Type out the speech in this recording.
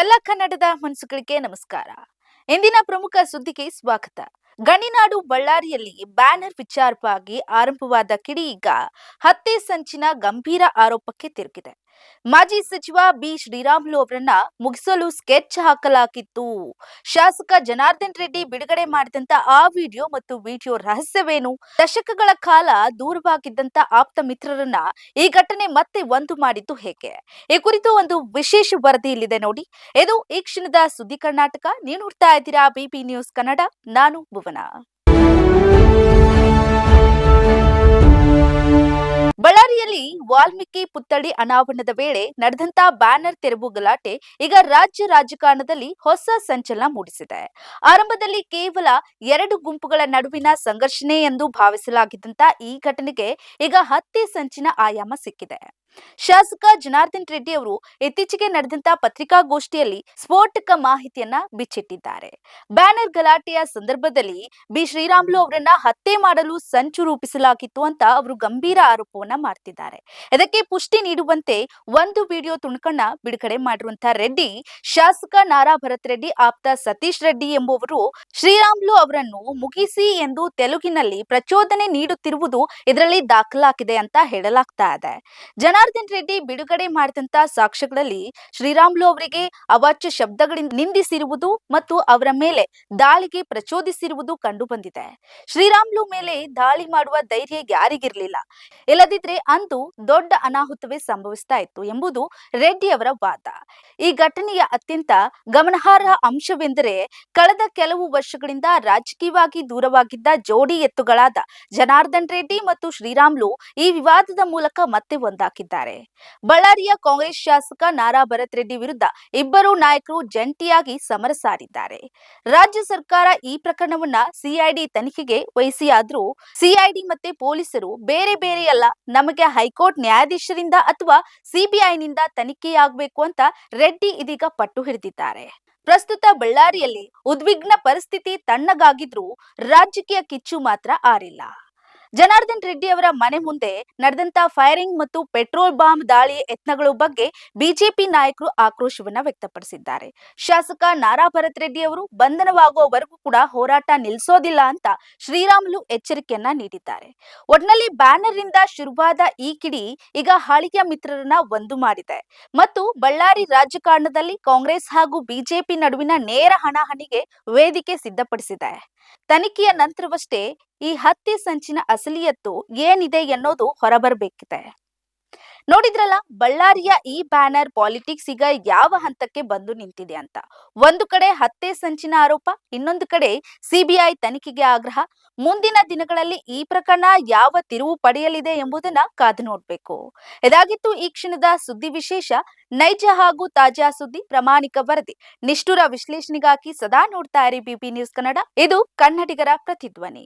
ಎಲ್ಲ ಕನ್ನಡದ ಮನಸ್ಸುಗಳಿಗೆ ನಮಸ್ಕಾರ. ಇಂದಿನ ಪ್ರಮುಖ ಸುದ್ದಿಗೆ ಸ್ವಾಗತ. ಗಣಿನಾಡು ಬಳ್ಳಾರಿಯಲ್ಲಿ ಬ್ಯಾನರ್ ವಿಚಾರವಾಗಿ ಆರಂಭವಾದ ಕಿಡಿ ಈಗ ಹತ್ಯೆ ಸಂಚಿನ ಗಂಭೀರ ಆರೋಪಕ್ಕೆ ತಿರುಗಿದೆ. ಮಾಜಿ ಸಚಿವ ಬಿ ಶ್ರೀರಾಮುಲು ಅವರನ್ನ ಮುಗಿಸಲು ಸ್ಕೆಚ್ ಹಾಕಲಾಗಿತ್ತು. ಶಾಸಕ ಜನಾರ್ದನ್ ರೆಡ್ಡಿ ಬಿಡುಗಡೆ ಮಾಡಿದಂತ ಆ ವಿಡಿಯೋ ಮತ್ತು ವಿಡಿಯೋ ರಹಸ್ಯವೇನು? ದಶಕಗಳ ಕಾಲ ದೂರವಾಗಿದ್ದಂತ ಆಪ್ತ ಮಿತ್ರರನ್ನ ಈ ಘಟನೆ ಮತ್ತೆ ಒಂದು ಮಾಡಿದ್ದು ಹೇಗೆ? ಈ ಕುರಿತು ಒಂದು ವಿಶೇಷ ವರದಿ ಇಲ್ಲಿದೆ ನೋಡಿ. ಇದು ಈ ಕ್ಷಣದ ಸುದ್ದಿ ಕರ್ನಾಟಕ. ನೀವು ನೋಡ್ತಾ ಇದ್ದೀರಾ ಬಿಪಿ ನ್ಯೂಸ್ ಕನ್ನಡ. ನಾನು ಭುವನ. ಬಳ್ಳಾರಿಯಲ್ಲಿ ವಾಲ್ಮೀಕಿ ಪುತ್ಥಳಿ ಅನಾವರಣದ ವೇಳೆ ನಡೆದಂತ ಬ್ಯಾನರ್ ತೆರವು ಗಲಾಟೆ ಈಗ ರಾಜ್ಯ ರಾಜಕಾರಣದಲ್ಲಿ ಹೊಸ ಸಂಚಲನ ಮೂಡಿಸಿದೆ. ಆರಂಭದಲ್ಲಿ ಕೇವಲ ಎರಡು ಗುಂಪುಗಳ ನಡುವಿನ ಸಂಘರ್ಷಣೆ ಎಂದು ಭಾವಿಸಲಾಗಿದ್ದಂತ ಈ ಘಟನೆಗೆ ಈಗ ಹತ್ಯೆ ಸಂಚಿನ ಆಯಾಮ ಸಿಕ್ಕಿದೆ. ಶಾಸಕ ಜನಾರ್ದನ್ ರೆಡ್ಡಿ ಅವರು ಇತ್ತೀಚೆಗೆ ನಡೆದಂತ ಪತ್ರಿಕಾಗೋಷ್ಠಿಯಲ್ಲಿ ಸ್ಫೋಟಕ ಮಾಹಿತಿಯನ್ನ ಬಿಚ್ಚಿಟ್ಟಿದ್ದಾರೆ. ಬ್ಯಾನರ್ ಗಲಾಟೆಯ ಸಂದರ್ಭದಲ್ಲಿ ಬಿ ಶ್ರೀರಾಮುಲು ಅವರನ್ನ ಹತ್ಯೆ ಮಾಡಲು ಸಂಚು ರೂಪಿಸಲಾಗಿತ್ತು ಅಂತ ಅವರು ಗಂಭೀರ ಆರೋಪವನ್ನ ಮಾಡ್ತಿದ್ದಾರೆ ಇದಕ್ಕೆ ಪುಷ್ಟಿ ನೀಡುವಂತೆ ಒಂದು ವಿಡಿಯೋ ತುಣುಕನ್ನ ಬಿಡುಗಡೆ ಮಾಡಿರುವಂತಹ ರೆಡ್ಡಿ, ಶಾಸಕ ನಾರಾ ಭರತ್ ರೆಡ್ಡಿ, ಆಪ್ತ ಸತೀಶ್ ರೆಡ್ಡಿ ಎಂಬುವರು ಶ್ರೀರಾಮ್ಲು ಅವರನ್ನು ಮುಗಿಸಿ ಎಂದು ತೆಲುಗಿನಲ್ಲಿ ಪ್ರಚೋದನೆ ನೀಡುತ್ತಿರುವುದು ಇದರಲ್ಲಿ ದಾಖಲಾಗಿದೆ ಅಂತ ಹೇಳಲಾಗ್ತಾ ಇದೆ. ಜನಾರ್ದನ್ ರೆಡ್ಡಿ ಬಿಡುಗಡೆ ಮಾಡಿದಂತ ಸಾಕ್ಷ್ಯಗಳಲ್ಲಿ ಶ್ರೀರಾಮ್ಲು ಅವರಿಗೆ ಅವಾಚ್ಯ ಶಬ್ದಗಳಿಂದ ನಿಂದಿಸಿರುವುದು ಮತ್ತು ಅವರ ಮೇಲೆ ದಾಳಿಗೆ ಪ್ರಚೋದಿಸಿರುವುದು ಕಂಡು ಬಂದಿದೆ ಶ್ರೀರಾಮ್ಲು ಮೇಲೆ ದಾಳಿ ಮಾಡುವ ಧೈರ್ಯ ಯಾರಿಗಿರ್ಲಿಲ್ಲ. ಇಲ್ಲದಿದ್ರೆ ಅಂದು ದೊಡ್ಡ ಅನಾಹುತವೇ ಸಂಭವಿಸ್ತಾ ಇತ್ತು ಎಂಬುದು ರೆಡ್ಡಿ ಅವರ ವಾದ. ಈ ಘಟನೆಯ ಅತ್ಯಂತ ಗಮನಾರ್ಹ ಅಂಶವೆಂದರೆ ಕಳೆದ ಕೆಲವು ವರ್ಷಗಳಿಂದ ರಾಜಕೀಯವಾಗಿ ದೂರವಾಗಿದ್ದ ಜೋಡಿ ಎತ್ತುಗಳಾದ ಜನಾರ್ದನ್ ರೆಡ್ಡಿ ಮತ್ತು ಶ್ರೀರಾಮ್ಲು ಈ ವಿವಾದದ ಮೂಲಕ ಮತ್ತೆ ಒಂದಾಕಿದ್ದಾರೆ ಬಳ್ಳಾರಿಯ ಕಾಂಗ್ರೆಸ್ ಶಾಸಕ ನಾರಾ ಭರತ್ ರೆಡ್ಡಿ ವಿರುದ್ಧ ಇಬ್ಬರು ನಾಯಕರು ಜಂಟಿಯಾಗಿ ಸಮರ ಸಾರಿದ್ದಾರೆ. ರಾಜ್ಯ ಸರ್ಕಾರ ಈ ಪ್ರಕರಣವನ್ನ ಸಿಐಡಿ ತನಿಖೆಗೆ ವಹಿಸಿಯಾದ್ರೂ ಸಿಐಡಿ ಮತ್ತೆ ಪೊಲೀಸರು ಬೇರೆ ಬೇರೆ ಅಲ್ಲ ನಮಗೆ ಹೈಕೋರ್ಟ್ ನ್ಯಾಯಾಧೀಶರಿಂದ ಅಥವಾ ಸಿಬಿಐನಿಂದ ತನಿಖೆಯಾಗಬೇಕು ಅಂತ ರೆಡ್ಡಿ ಇದೀಗ ಪಟ್ಟು ಹಿಡಿದಿದ್ದಾರೆ. ಪ್ರಸ್ತುತ ಬಳ್ಳಾರಿಯಲ್ಲಿ ಉದ್ವಿಗ್ನ ಪರಿಸ್ಥಿತಿ ತಣ್ಣಗಾಗಿದ್ರೂ ರಾಜಕೀಯ ಕಿಚ್ಚು ಮಾತ್ರ ಆರಿಲ್ಲ. ಜನಾರ್ದನ್ ರೆಡ್ಡಿ ಅವರ ಮನೆ ಮುಂದೆ ನಡೆದಂತ ಫೈರಿಂಗ್ ಮತ್ತು ಪೆಟ್ರೋಲ್ ಬಾಂಬ್ ದಾಳಿ ಯತ್ನಗಳ ಬಗ್ಗೆ ಬಿಜೆಪಿ ನಾಯಕರು ಆಕ್ರೋಶವನ್ನ ವ್ಯಕ್ತಪಡಿಸಿದ್ದಾರೆ. ಶಾಸಕ ನಾರಾ ಭರತ್ ರೆಡ್ಡಿ ಅವರು ಬಂಧನವಾಗುವವರೆಗೂ ಕೂಡ ಹೋರಾಟ ನಿಲ್ಲಿಸೋದಿಲ್ಲ ಅಂತ ಶ್ರೀರಾಮುಲು ಎಚ್ಚರಿಕೆಯನ್ನ ನೀಡಿದ್ದಾರೆ. ಒಟ್ನಲ್ಲಿ ಬ್ಯಾನರ್ ಇಂದ ಶುರುವಾದ ಈ ಕಿಡಿ ಈಗ ಹಳಿಯ ಮಿತ್ರರನ್ನ ಒಂದು ಮಾಡಿದೆ. ಮತ್ತು ಬಳ್ಳಾರಿ ರಾಜಕಾರಣದಲ್ಲಿ ಕಾಂಗ್ರೆಸ್ ಹಾಗೂ ಬಿಜೆಪಿ ನಡುವಿನ ನೇರ ಹಣಾಹಣಿಗೆ ವೇದಿಕೆ ಸಿದ್ಧಪಡಿಸಿದೆ. ತನಿಖೆಯ ನಂತರವಷ್ಟೇ ಈ ಹತ್ಯೆ ಸಂಚಿನ ಅಸಲಿಯತ್ತು ಏನಿದೆ ಎನ್ನೋದು ಹೊರಬರಬೇಕಿದೆ. ನೋಡಿದ್ರಲ್ಲ, ಬಳ್ಳಾರಿಯ ಈ ಬ್ಯಾನರ್ ಪಾಲಿಟಿಕ್ಸ್ ಈಗ ಯಾವ ಹಂತಕ್ಕೆ ಬಂದು ನಿಂತಿದೆ ಅಂತ. ಒಂದು ಕಡೆ ಹತ್ತೆ ಸಂಚಿನ ಆರೋಪ, ಇನ್ನೊಂದು ಕಡೆ ಸಿಬಿಐ ತನಿಖೆಗೆ ಆಗ್ರಹ. ಮುಂದಿನ ದಿನಗಳಲ್ಲಿ ಈ ಪ್ರಕರಣ ಯಾವ ತಿರುವು ಪಡೆಯಲಿದೆ ಎಂಬುದನ್ನ ಕಾದು ನೋಡ್ಬೇಕು. ಇದಾಗಿತ್ತು ಈ ಕ್ಷಣದ ಸುದ್ದಿ ವಿಶೇಷ. ನೈಜ ಹಾಗೂ ತಾಜಾ ಸುದ್ದಿ, ಪ್ರಾಮಾಣಿಕ ವರದಿ. ನಿಷ್ಠುರ ವಿಶ್ಲೇಷಣೆಗಾಗಿ ಸದಾ ನೋಡ್ತಾ ಇರಿ ಬಿಬಿ ನ್ಯೂಸ್ ಕನ್ನಡ. ಇದು ಕನ್ನಡಿಗರ ಪ್ರತಿಧ್ವನಿ.